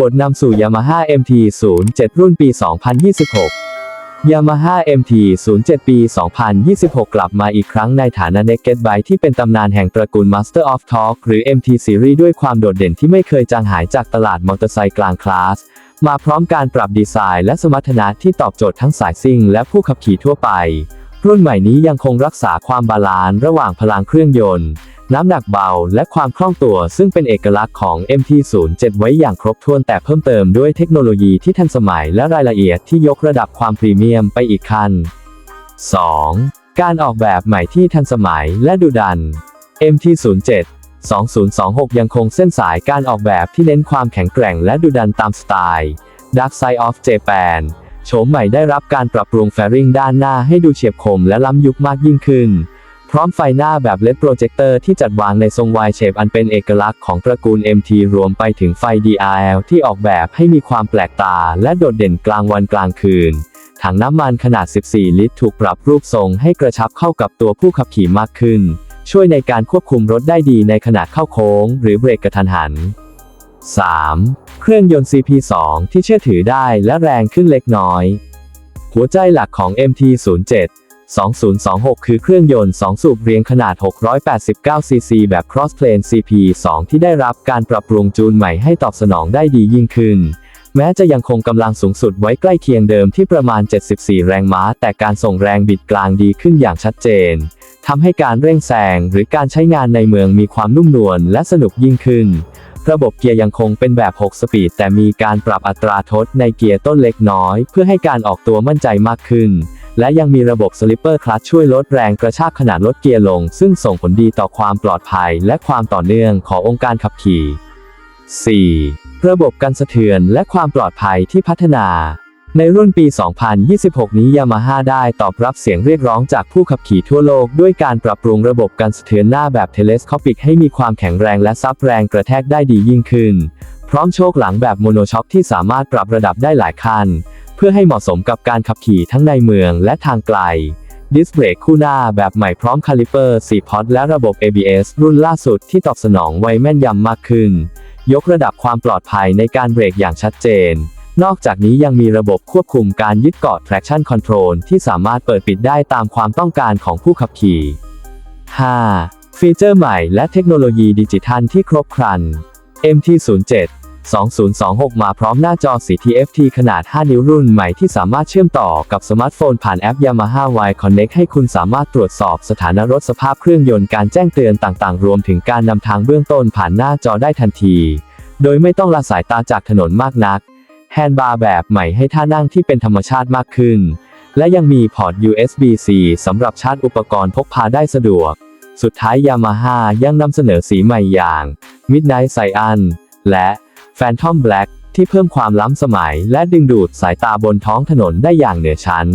บทนำสู่ Yamaha MT-07 รุ่นปี 2026 Yamaha MT-07 ปี 2026 กลับมาอีกครั้งในฐานะ Naked Bike ที่เป็นตำนานแห่งตระกูล Master of Torque หรือ MT Series ด้วยความโดดเด่นที่ไม่เคยจางหายจากตลาดมอเตอร์ไซค์กลางคลาส มาพร้อมการปรับดีไซน์และสมรรถนะที่ตอบโจทย์ทั้งสายซิ่งและผู้ขับขี่ทั่วไป รุ่นใหม่นี้ยังคงรักษาความบาลานซ์ระหว่างพลังเครื่องยนต์ น้ำหนักเบา และความคล่องตัวซึ่งเป็นเอกลักษณ์ของ MT-07 ไว้อย่างครบถ้วนแต่เพิ่มเติมด้วยเทคโนโลยีที่ทันสมัยและรายละเอียดที่ยกระดับความพรีเมียมไปอีกขั้น 2. การออกแบบใหม่ที่ทันสมัยและดุดัน MT-07 2026 ยังคงเส้นสายการออกแบบที่เน้นความแข็งแกร่งและดุดันตามสไตล์ Dark Side of Japan โฉมใหม่ได้รับการปรับปรุงแฟริงด้านหน้าให้ดูเฉียบคมและล้ำยุคมากยิ่งขึ้น พร้อมไฟหน้าแบบ LED โปรเจคเตอร์ที่จัดวางในทรง Y shape อันเป็นเอกลักษณ์ของตระกูล MT รวมไปถึงไฟ DRL ที่ออกแบบให้มีความแปลกตาและโดดเด่นกลางวันกลางคืน ถังน้ำมันขนาด 14 ลิตร ถูกปรับรูปทรงให้กระชับเข้ากับตัวผู้ขับขี่มากขึ้น ช่วยในการควบคุมรถได้ดีในขณะเข้าโค้ง หรือเบรกกระทันหัน 3. เครื่องยนต์ CP2 ที่เชื่อถือได้และแรงขึ้นเล็กน้อย หัวใจหลักของ MT07 2026 คือเครื่องยนต์ 2 สูบเรียงขนาด 689 ซีซี แบบ Cross Plane CP2 ที่ได้รับการปรับปรุงจูนใหม่ให้ตอบสนองได้ดียิ่งขึ้น แม้จะยังคงกำลังสูงสุดไว้ใกล้เคียงเดิมที่ประมาณ 74 แรงม้า แต่การส่งแรงบิดกลางดีขึ้นอย่างชัดเจนทำให้การเร่งแซงหรือการใช้งานในเมืองมีความนุ่มนวลและสนุกยิ่งขึ้น ระบบเกียร์ยังคงเป็นแบบ 6 สปีด แต่มีการปรับอัตราทดในเกียร์ต้นเล็กน้อย เพื่อให้การออกตัวมั่นใจมากขึ้น และยังมีระบบสลิปเปอร์คลัตช์ช่วยลดแรงกระชากขณะลดเกียร์ลง ซึ่งส่งผลดีต่อความปลอดภัย และความต่อเนื่องขององค์การขับขี่ 4. ระบบกันสะเทือนและความปลอดภัยที่พัฒนา ในรุ่นปี 2026 นี้ยามาฮ่าได้ตอบรับเสียงเรียกร้องจากผู้ขับขี่ทั่วโลก ด้วยการปรับปรุงระบบกันสะเทือนหน้าแบบเทเลสคอปิกให้มีความแข็งแรงและซับแรงกระแทกได้ดียิ่งขึ้น พร้อมโชคหลังแบบโมโนช็อคที่สามารถปรับระดับได้หลายขั้นเพื่อให้เหมาะสมกับการขับขี่ทั้งในเมืองและทางไกลดิสเบรกคู่หน้าแบบใหม่พร้อมคาลิเปอร์4พอตและระบบ ABS รุ่นล่าสุดที่ตอบสนองไวแม่นยำมากขึ้น ยกระดับความปลอดภัยในการเบรกอย่างชัดเจน นอกจากนี้ยังมีระบบควบคุมการยึดเกาะ traction control ที่สามารถเปิดปิดได้ตามความต้องการของผู้ขับขี่ 5. ฟีเจอร์ใหม่และเทคโนโลยีดิจิทัลที่ครบครัน MT07 2026 มาพร้อมหน้าจอสี TFT ขนาด 5 นิ้วรุ่นใหม่ที่สามารถเชื่อมต่อกับสมาร์ทโฟนผ่านแอป Yamaha Y Connect ให้คุณสามารถตรวจสอบสถานะรถสภาพเครื่องยนต์การแจ้งเตือนต่างๆ รวมถึงการนำทางเบื้องต้นผ่านหน้าจอได้ทันที โดยไม่ต้องละสายตาจากถนนมากนัก แฮนด์บาร์แบบใหม่ให้ท่านั่งที่เป็นธรรมชาติมากขึ้น และยังมีพอร์ต USB-C สำหรับชาร์จอุปกรณ์พกพาได้สะดวก สุดท้ายยามาฮ่ายังนำเสนอสีใหม่อย่าง Midnight Cyan และ Phantom Black ที่เพิ่มความล้ำสมัยและดึงดูดสายตาบนท้องถนนได้อย่างเหนือชั้น